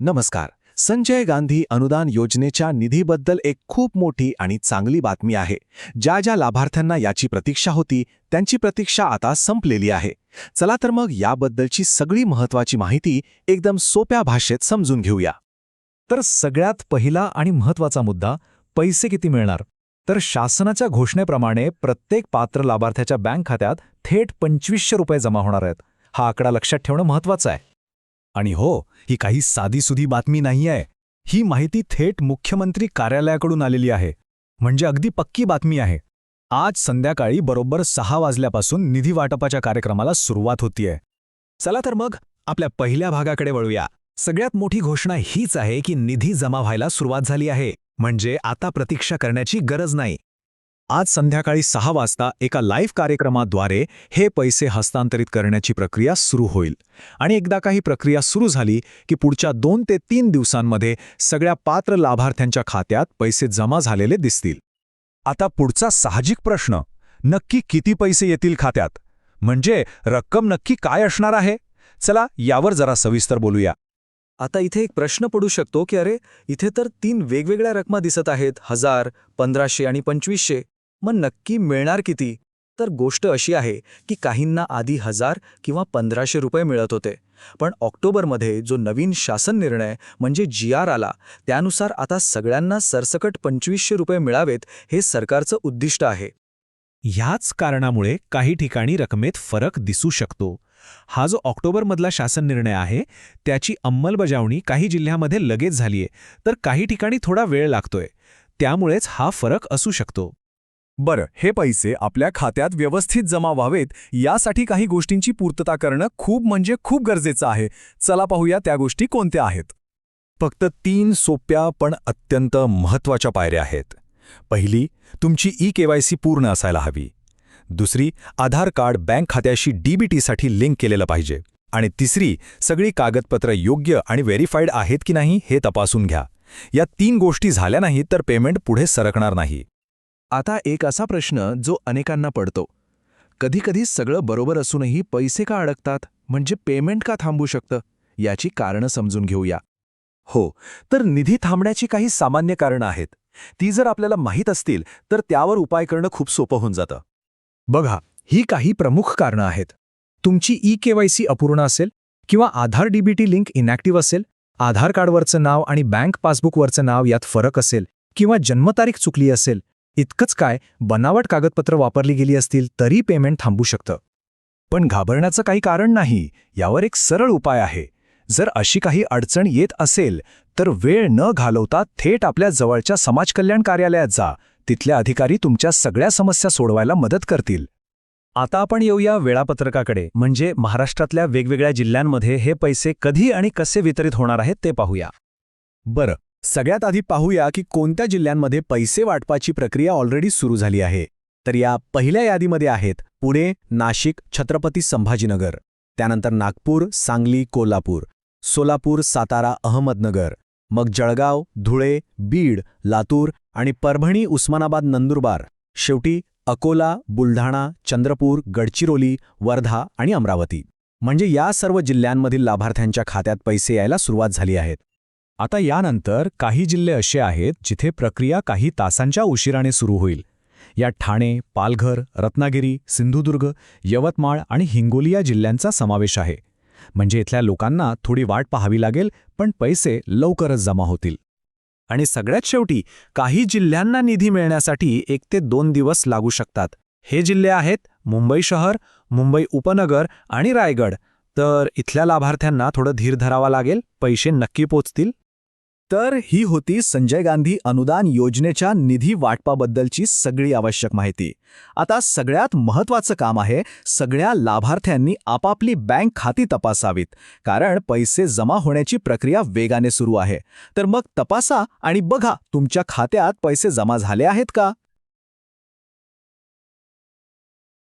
नमस्कार. संजय गांधी अनुदान योजनेच्या निधीबद्दल एक खूप मोठी आणि चांगली बातमी आहे. ज्या ज्या लाभार्थ्यांना याची प्रतीक्षा होती त्यांची प्रतीक्षा आता संपलेली आहे. चला तर मग याबद्दलची सगळी महत्वाची माहिती एकदम सोप्या भाषेत समजून घेऊया. तर सगळ्यात पहिला आणि महत्त्वाचा मुद्दा पैसे किती मिळणार? तर शासनाच्या घोषणेप्रमाणे प्रत्येक पात्र लाभार्थ्याच्या बँक खात्यात थेट पंचवीसशे रुपये जमा होणार आहेत. हा आकडा लक्षात ठेवणं महत्वाचं आहे. आणि हो ही काही साधीसुधी बातमी नाही आहे ही माहिती थेट मुख्यमंत्री कार्यालयाकडून आलेली आहे. म्हणजे अगदी पक्की बातमी आहे. आज संध्याकाळी बरोबर सहा वाजल्यापासून निधी वाटपाच्या कार्यक्रमाला सुरुवात होतीये. चला तर मग आपल्या पहिल्या भागाकडे वळूया. सगळ्यात मोठी घोषणा हीच आहे की निधी जमा व्हायला सुरुवात झाली आहे. म्हणजे आता प्रतीक्षा करण्याची गरज नाही. आज संध्याकाळी सहा वाजता एका लाईव्ह कार्यक्रमाद्वारे हे पैसे हस्तांतरित करण्याची प्रक्रिया सुरू होईल. आणि एकदा का ही प्रक्रिया सुरू झाली की पुढच्या दोन ते तीन दिवसांमध्ये सगळ्या पात्र लाभार्थ्यांच्या खात्यात पैसे जमा झालेले दिसतील. आता पुढचा साहजिक प्रश्न नक्की किती पैसे येतील खात्यात? म्हणजे रक्कम नक्की काय असणार आहे? चला यावर जरा सविस्तर बोलूया. आता इथे एक प्रश्न पडू शकतो की अरे इथे तर तीन वेगवेगळ्या रकमा दिसत आहेत हजार पंधराशे आणि पंचवीसशे. मग नक्की मिळणार किती? तर गोष्ट अशी आहे की काहींना आधी हजार किंवा पंधराशे रुपये मिळत होते. पण ऑक्टोबरमध्ये जो नवीन शासन निर्णय म्हणजे जी आर आला त्यानुसार आता सगळ्यांना सरसकट पंचवीसशे रुपये मिळावेत हे सरकारचं उद्दिष्ट आहे. ह्याच कारणामुळे काही ठिकाणी रकमेत फरक दिसू शकतो. हा जो ऑक्टोबरमधला शासन निर्णय आहे त्याची अंमलबजावणी काही जिल्ह्यामध्ये लगेच झालीये तर काही ठिकाणी थोडा वेळ लागतोय. त्यामुळेच हा फरक असू शकतो. बरं हे पैसे आपल्या खात्यात व्यवस्थित जमा व्हावेत यासाठी काही गोष्टींची पूर्तता करणं खूप म्हणजे खूप गरजेचं आहे. चला पाहूया त्या गोष्टी कोणत्या आहेत. फक्त तीन सोप्या पण अत्यंत महत्त्वाच्या पायऱ्या आहेत. पहिली तुमची ई केवायसी पूर्ण असायला हवी. दुसरी आधार कार्ड बँक खात्याशी डीबीटीसाठी लिंक केलेलं पाहिजे. आणि तिसरी सगळी कागदपत्र योग्य आणि व्हेरीफाईड आहेत की नाही हे तपासून घ्या. या तीन गोष्टी झाल्या नाहीत तर पेमेंट पुढे सरकणार नाही. आता एक असा प्रश्न जो अनेकांना पडतो. कधीकधी सगळं बरोबर असूनही पैसे का अडकतात? म्हणजे पेमेंट का थांबू शकतं? याची कारणं समजून घेऊया. हो तर निधी थांबण्याची काही सामान्य कारणं आहेत. ती जर आपल्याला माहीत असतील तर त्यावर उपाय करणं खूप सोपं होऊन जातं. बघा ही काही प्रमुख कारणं आहेत. तुमची ई केवायसी अपूर्ण असेल किंवा आधार डीबीटी लिंक इनॅक्टिव्ह असेल आधार कार्डवरचं नाव आणि बँक पासबुकवरचं नाव यात फरक असेल किंवा जन्मतारीख चुकली असेल इतकंच काय बनावट कागदपत्र वापरली गेली असतील तरी पेमेंट थांबू शकतं. पण घाबरण्याचं काही कारण नाही यावर एक सरळ उपाय आहे. जर अशी काही अडचण येत असेल तर वेळ न घालवता थेट आपल्या जवळच्या समाजकल्याण कार्यालयात जा. तिथल्या अधिकारी तुमच्या सगळ्या समस्या सोडवायला मदत करतील. आता आपण येऊया वेळापत्रकाकडे. म्हणजे महाराष्ट्रातल्या वेगवेगळ्या जिल्ह्यांमध्ये हे पैसे कधी आणि कसे वितरित होणार आहेत ते पाहूया. बरं. सगळ्यात आधी पाहूया की कोणत्या जिल्ह्यांमध्ये पैसे वाटपाची प्रक्रिया ऑलरेडी सुरू झाली आहे. तर या पहिल्या यादीमध्ये आहेत पुणे नाशिक छत्रपती संभाजीनगर. त्यानंतर नागपूर सांगली कोल्हापूर. सोलापूर सातारा अहमदनगर. मग जळगाव धुळे बीड लातूर आणि परभणी उस्मानाबाद नंदुरबार. शेवटी अकोला बुलढाणा चंद्रपूर गडचिरोली वर्धा आणि अमरावती. म्हणजे या सर्व जिल्ह्यांमधील लाभार्थ्यांच्या खात्यात पैसे यायला सुरुवात झाली आहेत. आता यानंतर काही जिल्हे असे आहेत जिथे प्रक्रिया काही तासांच्या उशिराने सुरू होईल. यात ठाणे पालघर रत्नागिरी सिंधुदुर्ग यवतमाळ आणि हिंगोली या जिल्ह्यांचा समावेश आहे. म्हणजे इथल्या लोकांना थोडी वाट पाहावी लागेल पण पैसे लवकरच जमा होतील. आणि सगळ्यात शेवटी काही जिल्ह्यांना निधी मिळण्यासाठी एक ते दोन दिवस लागू शकतात. हे जिल्हे आहेत मुंबई शहर मुंबई उपनगर आणि रायगड. तर इथल्या लाभार्थ्यांना थोडं धीर धरावा लागेल पैसे नक्की पोचतील. तर ही होती संजय गांधी अनुदान योजनेच्या निधी वाटपाबद्दलची सगळी आवश्यक माहिती. आता सगळ्यात महत्त्वाचं काम आहे सगळ्या लाभार्थ्यांनी आपापली बँक खाती तपासावीत. कारण पैसे जमा होण्याची प्रक्रिया वेगाने सुरू आहे. तर मग तपासा आणि बघा तुमच्या खात्यात पैसे जमा झाले आहेत का?